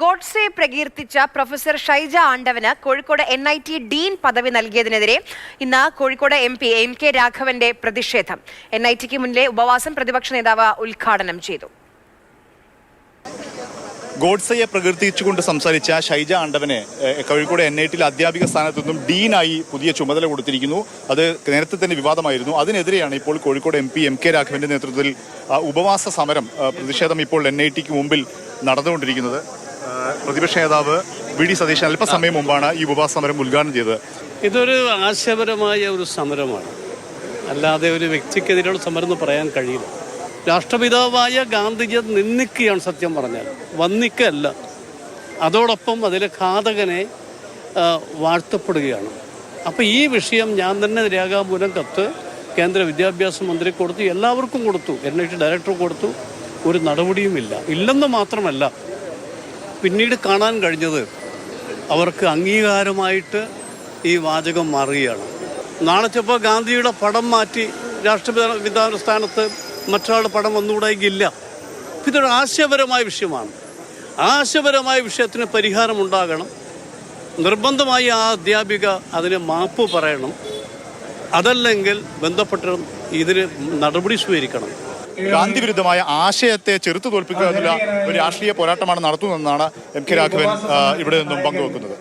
ഗോഡ്സെ പ്രകീർത്തിച്ച professor Shaija ആണ്ടവന് Kozhikode N I T dean പദവി നൽകിയതിനെതിരെ ഇന്ന് Kozhikode M P M K രാഘവന്റെ പ്രതിഷേധം. എൻ ഐ ടിക്ക് മുന്നിലെ ഉപവാസം പ്രതിപക്ഷ നേതാവ് ഉദ്ഘാടനം ചെയ്തു. ഗോഡ്സയെ പ്രകീർത്തിച്ചുകൊണ്ട് സംസാരിച്ച ഷൈജ ആണ്ടവനെ കോഴിക്കോട് എൻ ഐ ടിയിൽ അധ്യാപിക സ്ഥാനത്തു നിന്നും ഡീനായി പുതിയ ചുമതല കൊടുത്തിരിക്കുന്നു. അത് നേരത്തെ തന്നെ വിവാദമായിരുന്നു. അതിനെതിരെയാണ് ഇപ്പോൾ Kozhikode M P M K രാഘവന്റെ നേതൃത്വത്തിൽ ഉപവാസ സമരം പ്രതിഷേധം ഇപ്പോൾ എൻ ഐ ടിക്ക് മുമ്പിൽ നടന്നുകൊണ്ടിരിക്കുന്നത്. പ്രതിപക്ഷ നേതാവ് വി ഡി സതീശൻ അല്പസമയം മുമ്പാണ് ഈ ഉപവാസ സമരം ഉദ്ഘാടനം ചെയ്തത്. ഇതൊരു ആശയപരമായ ഒരു സമരമാണ്. അല്ലാതെ ഒരു വ്യക്തിക്കെതിരെയുള്ള സമരം എന്ന് പറയാൻ കഴിയില്ല. രാഷ്ട്രപിതാവായ ഗാന്ധിജിയെ നിന്ദിക്കുകയാണ് സത്യം പറഞ്ഞാൽ. വന്നിക്കല്ല. അതോടൊപ്പം അതിലെ ഘാതകനെ വാഴ്ത്തപ്പെടുകയാണ്. അപ്പോൾ ഈ വിഷയം ഞാൻ തന്നെ രേഖാമൂലം കത്ത് കേന്ദ്ര വിദ്യാഭ്യാസ മന്ത്രി കൊടുത്തു എല്ലാവർക്കും കൊടുത്തു. എൻ ഐ ടി ഡയറക്ടർ കൊടുത്തു. ഒരു നടപടിയുമില്ല. ഇല്ലെന്ന് മാത്രമല്ല പിന്നീട് കാണാൻ കഴിഞ്ഞത് അവർക്ക് അംഗീകാരമായിട്ട് ഈ വാചകം മാറുകയാണ്. നാളെ ചിലപ്പോൾ ഗാന്ധിയുടെ പടം മാറ്റി രാഷ്ട്രപിത വിധാന സ്ഥാനത്ത് മറ്റൊരാളുടെ പടം വന്നുകൂടായില്ല ഇതൊരു ആശയപരമായ വിഷയമാണ്. ആശയപരമായ വിഷയത്തിന് പരിഹാരമുണ്ടാകണം നിർബന്ധമായി ആ അധ്യാപിക അതിന് മാപ്പ് പറയണം. അതല്ലെങ്കിൽ ബന്ധപ്പെട്ട ഇതിന് നടപടി സ്വീകരിക്കണം. ഗാന്ധി വിരുദ്ധമായ ആശയത്തെ ചെറുത്തു തോൽപ്പിക്കുക എന്നുള്ള ഒരു രാഷ്ട്രീയ പോരാട്ടമാണ് നടത്തുന്നതെന്നാണ് എം കെ രാഘവൻ ഇവിടെ നിന്നും പങ്കുവെക്കുന്നത്.